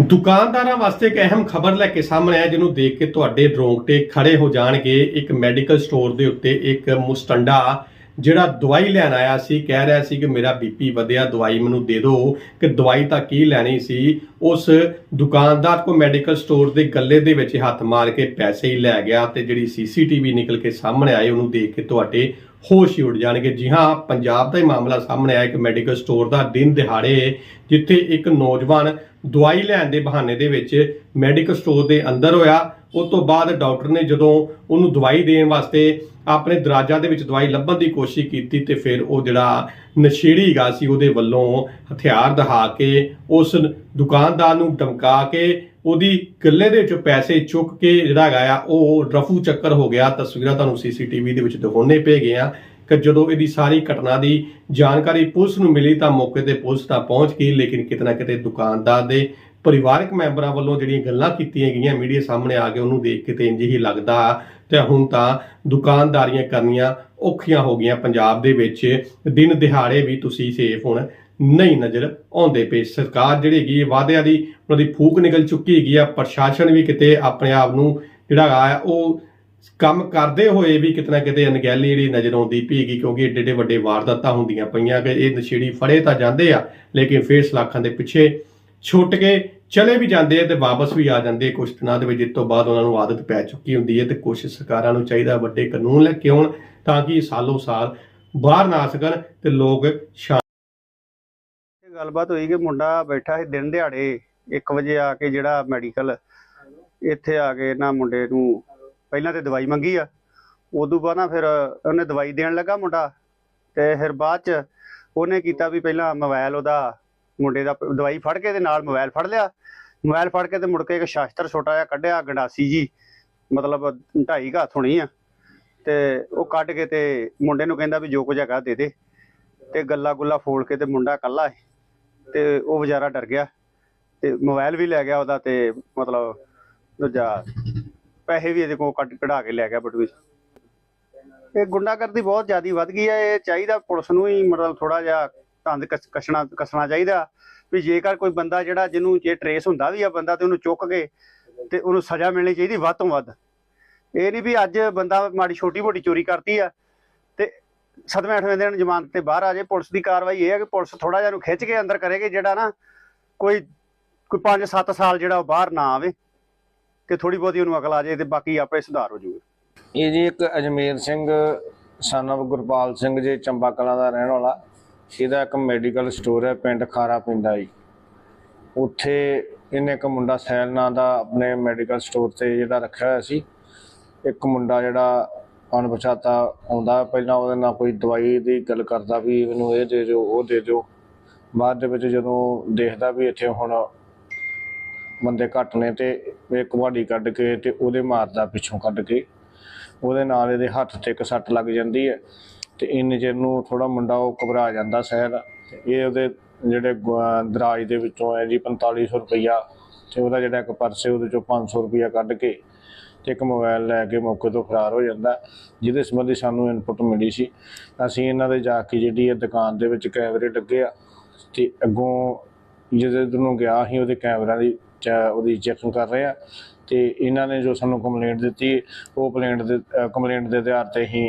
ਦੁਕਾਨਦਾਰਾਂ ਵਾਸਤੇ ਇੱਕ ਅਹਿਮ ਖਬਰ ਲੈ ਕੇ ਸਾਹਮਣੇ ਆਇਆ, ਜਿਹਨੂੰ ਦੇਖ ਕੇ ਤੁਹਾਡੇ ਰੋਂਗਟੇ ਖੜੇ ਹੋ ਜਾਣਗੇ। ਇੱਕ ਮੈਡੀਕਲ ਸਟੋਰ ਦੇ ਉੱਤੇ ਇੱਕ ਮੁਸਟੰਡਾ ਜਿਹੜਾ ਦਵਾਈ ਲੈਣ ਆਇਆ ਸੀ, ਕਹਿ ਰਿਹਾ ਸੀ ਕਿ ਮੇਰਾ ਬੀਪੀ ਵਧਿਆ, ਦਵਾਈ ਮੈਨੂੰ ਦੇ ਦਿਓ। ਕਿ ਦਵਾਈ ਤਾਂ ਕੀ ਲੈਣੀ ਸੀ? ਉਸ ਦੁਕਾਨਦਾਰ ਕੋ ਮੈਡੀਕਲ ਸਟੋਰ ਦੇ ਗੱਲੇ ਦੇ ਵਿੱਚ ਹੱਥ ਮਾਰ ਕੇ ਪੈਸੇ ਹੀ ਲੈ ਗਿਆ ਤੇ ਜਿਹੜੀ ਸੀਸੀਟੀਵੀ ਨਿਕਲ ਕੇ ਸਾਹਮਣੇ ਆਈ, ਉਹਨੂੰ ਦੇਖ ਕੇ ਤੁਹਾਡੇ ਹੋਸ਼ ਹੀ ਉੱਡ ਜਾਣਗੇ। ਜੀ ਹਾਂ, ਪੰਜਾਬ ਦਾ ਹੀ ਮਾਮਲਾ ਸਾਹਮਣੇ ਆਇਆ, ਇੱਕ ਮੈਡੀਕਲ ਸਟੋਰ ਦਾ ਦਿਨ ਦਿਹਾੜੇ, ਜਿੱਥੇ ਇੱਕ ਨੌਜਵਾਨ ਦਵਾਈ ਲੈਣ ਦੇ ਬਹਾਨੇ ਦੇ ਵਿੱਚ ਮੈਡੀਕਲ ਸਟੋਰ ਦੇ ਅੰਦਰ ਹੋਇਆ। ਉਸ ਤੋਂ ਬਾਅਦ ਡਾਕਟਰ ਨੇ ਜਦੋਂ ਉਹਨੂੰ ਦਵਾਈ ਦੇਣ ਵਾਸਤੇ ਆਪਣੇ ਦਰਾਜਾਂ ਦੇ ਵਿੱਚ ਦਵਾਈ ਲੱਭਣ ਦੀ ਕੋਸ਼ਿਸ਼ ਕੀਤੀ ਤੇ ਫਿਰ ਉਹ ਜਿਹੜਾ ਨਸ਼ੇੜੀ ਗਾ ਸੀ, ਉਹਦੇ ਵੱਲੋਂ ਹਥਿਆਰ ਦਹਾ ਕੇ ਉਸ ਦੁਕਾਨਦਾਰ ਨੂੰ ਧਮਕਾ ਕੇ ਉਹਦੀ ਗੱਲੇ ਦੇ ਵਿੱਚੋਂ ਪੈਸੇ ਚੁੱਕ ਕੇ ਜਿਹੜਾ ਹੈਗਾ ਆ, ਉਹ ਰਫੂ ਚੱਕਰ ਹੋ ਗਿਆ। ਤਸਵੀਰਾਂ ਤੁਹਾਨੂੰ ਸੀਸੀਟੀਵੀ ਦੇ ਵਿੱਚ ਦਿਖਾਉਣੇ ਗਏ ਗਈਆਂ। ਕਿ ਜਦੋਂ ਇਹਦੀ ਸਾਰੀ ਘਟਨਾ ਦੀ ਜਾਣਕਾਰੀ ਪੁਲਿਸ ਨੂੰ ਮਿਲੀ ਤਾਂ ਮੌਕੇ ਤੇ ਪੁਲਿਸ ਤਾਂ ਪਹੁੰਚ ਗਈ ਲੇਕਿਨ ਕਿਤੇ ਨਾ ਕਿਤੇ ਦੁਕਾਨਦਾਰ ਦੇ ਪਰਿਵਾਰਕ ਮੈਂਬਰਾਂ ਵੱਲੋਂ ਜਿਹੜੀਆਂ ਗੱਲਾਂ ਕੀਤੀਆਂ ਗਈਆਂ ਮੀਡੀਆ ਸਾਹਮਣੇ ਆ ਕੇ ਉਹਨੂੰ ਦੇਖ ਕੇ ਤੇ ਇੰਜ ਹੀ ਲੱਗਦਾ ਤੇ ਹੁਣ ਤਾਂ ਦੁਕਾਨਦਾਰੀਆਂ ਕਰਨੀਆਂ ਔਖੀਆਂ ਹੋ ਗਈਆਂ। ਪੰਜਾਬ ਦੇ ਵਿੱਚ ਦਿਨ ਦਿਹਾੜੇ ਵੀ ਤੁਸੀਂ ਸੇਫ ਹੁਣ ਨਹੀਂ ਨਜ਼ਰ ਆਉਂਦੇ ਪਏ। ਸਰਕਾਰ ਜਿਹੜੀ ਹੈਗੀ ਹੈ, ਵਾਅਦਿਆਂ ਦੀ ਉਹਨਾਂ ਦੀ ਫੂਕ ਨਿਕਲ ਚੁੱਕੀ ਹੈਗੀ ਆ ਪ੍ਰਸ਼ਾਸਨ ਵੀ ਕਿਤੇ ਆਪਣੇ ਆਪ ਨੂੰ ਜਿਹੜਾ ਹੈਗਾ ਆ ਉਹ ਕੰਮ ਕਰਦੇ ਹੋਏ ਵੀ ਕਿਤੇ ਕਿਤੇ ਅਣਗਹਿਲੀ ਜਿਹੜੀ ਨਜ਼ਰ ਆਉਂਦੀ ਪਈਗੀ ਕਿਉਂਕਿ ਏਡੇ ਏਡੇ ਵੱਡੇ ਵਾਰਦਾਤਾਂ ਹੁੰਦੀਆਂ ਪਈਆਂ ਕਿ ਇਹ ਨਸ਼ੇੜੀ ਫੜੇ ਤਾਂ ਜਾਂਦੇ ਆ, ਲੇਕਿਨ ਫੇਰ ਸਲਾਖਾਂ ਦੇ ਪਿੱਛੇ ਛੁੱਟ ਕੇ ਚਲੇ ਵੀ ਜਾਂਦੇ ਆ ਤੇ ਵਾਪਸ ਵੀ ਆ ਜਾਂਦੇ ਕੁਝ ਦਿਨਾਂ ਦੇ ਵਿੱਚ ਇਸ ਬਾਅਦ ਉਹਨਾਂ ਨੂੰ ਆਦਤ ਪੈ ਚੁੱਕੀ ਹੁੰਦੀ ਹੈ ਤੇ ਕੁਝ ਸਰਕਾਰਾਂ ਨੂੰ ਚਾਹੀਦਾ ਵੱਡੇ ਕਾਨੂੰਨ ਲੈ ਕੇ ਆਉਣ ਤਾਂ ਕਿ ਸਾਲੋ ਸਾਲ ਬਾਹਰ ਨਾ ਸਕਣ ਤੇ ਲੋਕ ਸ਼ਾਂ ਗੱਲਬਾਤ ਹੋਈ ਕਿ ਮੁੰਡਾ ਬੈਠਾ ਸੀ ਦਿਨ ਦਿਹਾੜੇ 1 ਵਜੇ ਆ ਕੇ ਜਿਹੜਾ ਮੈਡੀਕਲ ਇੱਥੇ ਆ ਕੇ ਇਹਨਾਂ ਮੁੰਡੇ ਨੂੰ ਪਹਿਲਾਂ ਤੇ ਦਵਾਈ ਮੰਗੀ ਆ। ਉਦੋਂ ਬਾਅਦ ਨਾ ਫਿਰ ਉਹਨੇ ਦਵਾਈ ਦੇਣ ਲੱਗਾ ਮੁੰਡਾ ਤੇ ਫਿਰ ਬਾਅਦ ਚ ਉਹਨੇ ਕੀਤਾ ਵੀ ਪਹਿਲਾਂ ਮੋਬਾਈਲ ਉਹਦਾ ਮੁੰਡੇ ਦਾ ਦਵਾਈ ਫੜ ਕੇ ਤੇ ਨਾਲ ਮੋਬਾਈਲ ਫੜ ਲਿਆ। ਮੋਬਾਈਲ ਫੜ ਕੇ ਤੇ ਮੁੜ ਕੇ ਇੱਕ ਸ਼ਾਸਤਰ ਛੋਟਾ ਜਿਹਾ ਕੱਢਿਆ, ਗੰਡਾਸੀ ਜੀ। ਮਤਲਬ ਢਾਈ ਕੁ ਹੋਣੀ ਆ। ਤੇ ਉਹ ਕੱਢ ਕੇ ਤੇ ਮੁੰਡੇ ਨੂੰ ਕਹਿੰਦਾ ਵੀ ਜੋ ਕੁਝ ਹੈਗਾ ਦੇ ਦੇ। ਤੇ ਗੱਲਾ ਗੁੱਲਾ ਫੋਲ ਕੇ ਤੇ ਮੁੰਡਾ ਇਕੱਲਾ ਤੇ ਉਹ ਵਿਚਾਰਾ ਡਰ ਗਿਆ। ਤੇ ਮੋਬਾਈਲ ਵੀ ਲੈ ਗਿਆ ਉਹਦਾ ਤੇ ਮਤਲਬ ਦੂਜਾ ਪੈਸੇ ਵੀ ਇਹਦੇ ਕੋਲ ਕੱਢ ਕਢਾ ਕੇ ਲੈ ਗਿਆ ਬਟੂਏ 'ਚ। ਇਹ ਗੁੰਡਾਗਰਦੀ ਬਹੁਤ ਜ਼ਿਆਦੀ ਵੱਧ ਗਈ ਹੈ ਇਹ ਚਾਹੀਦਾ ਪੁਲਿਸ ਨੂੰ ਹੀ ਮਤਲਬ ਥੋੜਾ ਜਿਹਾ ਧੰਦ ਕਸਣਾ ਕਸਣਾ ਚਾਹੀਦਾ ਵੀ ਜੇਕਰ ਕੋਈ ਬੰਦਾ ਜਿਹੜਾ ਜਿਹਨੂੰ ਜੇ ਟਰੇਸ ਹੁੰਦਾ ਵੀ ਆ ਬੰਦਾ ਤੇ ਉਹਨੂੰ ਚੁੱਕ ਕੇ ਤੇ ਉਹਨੂੰ ਸਜ਼ਾ ਮਿਲਣੀ ਚਾਹੀਦੀ ਵੱਧ ਤੋਂ ਵੱਧ। ਇਹ ਨਹੀਂ ਵੀ ਅੱਜ ਬੰਦਾ ਮਾੜੀ ਛੋਟੀ ਮੋਟੀ ਚੋਰੀ ਕਰਤੀ ਆ ਤੇ ਸੱਤਵੇਂ, ਅੱਠਵੇਂ ਦਿਨ ਜ਼ਮਾਨਤ ਤੇ ਬਾਹਰ ਆ ਜਾਏ ਪੁਲਿਸ ਦੀ ਕਾਰਵਾਈ ਇਹ ਹੈ ਕਿ ਪੁਲਿਸ ਥੋੜਾ ਜਿਹਾ ਨੂੰ ਖਿੱਚ ਕੇ ਅੰਦਰ ਕਰੇਗੀ ਜਿਹੜਾ ਨਾ ਕੋਈ ਕੋਈ 5-7 ਸਾਲ ਜਿਹੜਾ ਉਹ ਬਾਹਰ ਨਾ ਆਵੇ। ਕਿ ਥੋੜੀ ਬਹੁਤੀ ਉਹਨੂੰ ਅਕਲ ਆ ਜਾਏ ਤੇ ਬਾਕੀ ਆਪੇ ਸੁਧਾਰ ਹੋ ਜਾਊਗਾ। ਇਹ ਜੀ ਇੱਕ ਅਜਮੇਰ ਸਿੰਘ, son ਗੁਰਪਾਲ ਸਿੰਘ ਜੀ, ਚੰਬਾ ਕਲਾਂ ਦਾ ਰਹਿਣ ਵਾਲਾ। ਇਹਦਾ ਇੱਕ ਮੈਡੀਕਲ ਸਟੋਰ ਹੈ, ਪਿੰਡ ਖਾਰਾ ਪਿੰਡਾ ਜੀ। ਉੱਥੇ ਇਹਨੇ ਇੱਕ ਮੁੰਡਾ ਸੈਲ ਨਾਂ ਦਾ ਆਪਣੇ ਮੈਡੀਕਲ ਸਟੋਰ ਤੇ ਜਿਹੜਾ ਰੱਖਿਆ ਹੋਇਆ ਸੀ। ਇੱਕ ਮੁੰਡਾ ਜਿਹੜਾ ਅਣਪਛਾਤਾ ਆਉਂਦਾ, ਪਹਿਲਾਂ ਉਹਦੇ ਨਾਲ ਕੋਈ ਦਵਾਈ ਦੀ ਗੱਲ ਕਰਦਾ ਵੀ ਮੈਨੂੰ ਇਹ ਦੇ ਦਿਓ, ਉਹ ਦੇ ਦਿਓ। ਬਾਅਦ ਦੇ ਵਿੱਚ ਜਦੋਂ ਦੇਖਦਾ ਵੀ ਇੱਥੇ ਹੁਣ ਬੰਦੇ ਘੱਟ ਨੇ ਤੇ ਇਹ ਕੁਹਾੜੀ ਕੱਢ ਕੇ ਤੇ ਉਹਦੇ ਮਾਰਦਾ ਪਿੱਛੋਂ ਕੱਢ ਕੇ। ਉਹਦੇ ਨਾਲ ਇਹਦੇ ਹੱਥ ਤੇ ਇੱਕ ਸੱਟ ਲੱਗ ਜਾਂਦੀ ਹੈ ਤੇ ਇੰਨੇ ਚਿਰ ਨੂੰ ਥੋੜਾ ਮੁੰਡਾ ਉਹ ਘਬਰਾ ਜਾਂਦਾ ਸਹਿਰ ਇਹ ਉਹਦੇ ਜਿਹੜੇ ਦਰਾਜ ਦੇ ਵਿੱਚੋਂ ਹੈ ਜੀ 4500 ਰੁਪਈਆ ਤੇ ਉਹਦਾ ਜਿਹੜਾ ਇੱਕ ਪਰਸ ਹੈ ਉਹਦੇ ਚੋਂ 500 ਰੁਪਈਆ ਕੱਢ ਕੇ ਤੇ ਇੱਕ ਮੋਬਾਈਲ ਲੈ ਕੇ ਮੌਕੇ ਤੋਂ ਫਰਾਰ ਹੋ ਜਾਂਦਾ। ਜਿਹਦੇ ਸੰਬੰਧੀ ਸਾਨੂੰ ਇਨਪੁਟ ਮਿਲੀ ਸੀ। ਅਸੀਂ ਇਹਨਾਂ ਦੇ ਜਾ ਕੇ ਜਿਹੜੀ ਇਹ ਦੁਕਾਨ ਦੇ ਵਿੱਚ ਕੈਮਰੇ ਲੱਗੇ ਆ ਤੇ ਅੱਗੋਂ ਜਦੋਂ ਨੂੰ ਗਿਆ ਸੀ ਉਹਦੇ ਕੈਮਰਾ ਦੀ ਉਹਦੀ ਚੈਕਿੰਗ ਕਰ ਰਹੇ। ਆ ਤੇ ਇਹਨਾਂ ਨੇ ਜੋ ਸਾਨੂੰ ਕੰਪਲੇਂਟ ਦਿੱਤੀ, ਉਹ ਕੰਪਲੇਂਟ ਦੇ ਕੰਪਲੇਂਟ ਦੇ ਆਧਾਰ ਤੇ ਹੀ